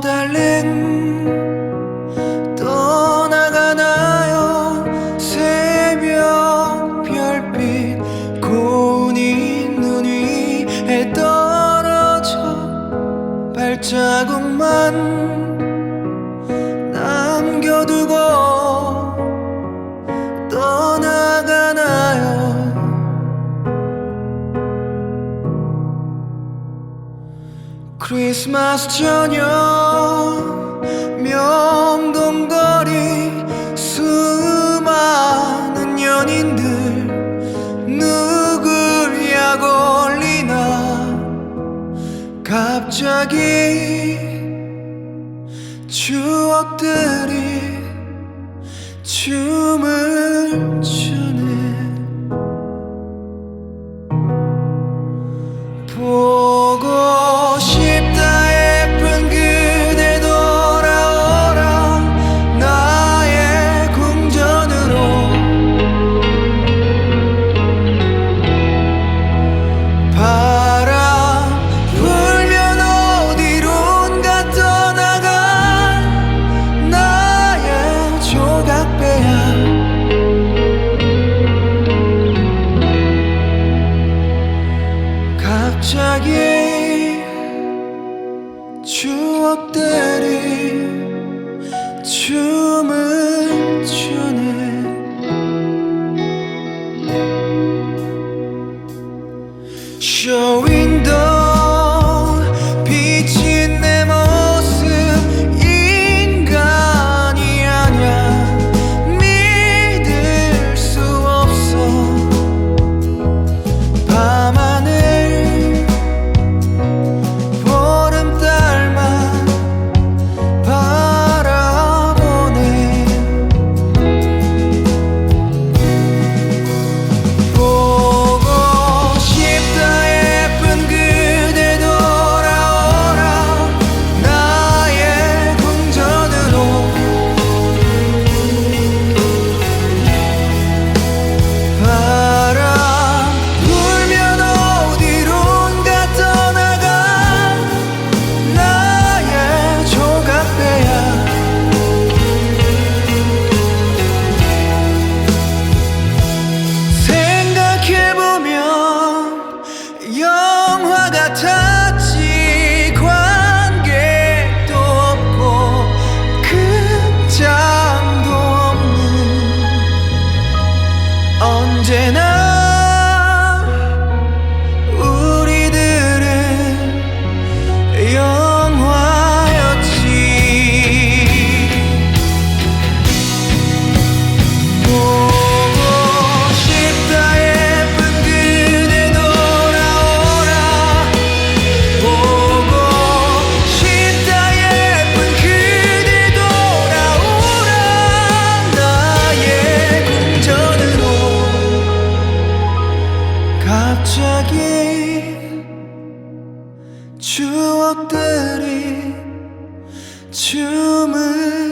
달랫 떠나가 나요？새벽 별빛 고운 이눈 위에 떨어져 발자국 만 남겨두고 떠나가나요 크리스마스 저녁 기억이 추억들이 추 추억들이 춤을 추네 Showing the 언제나 것들이 춤을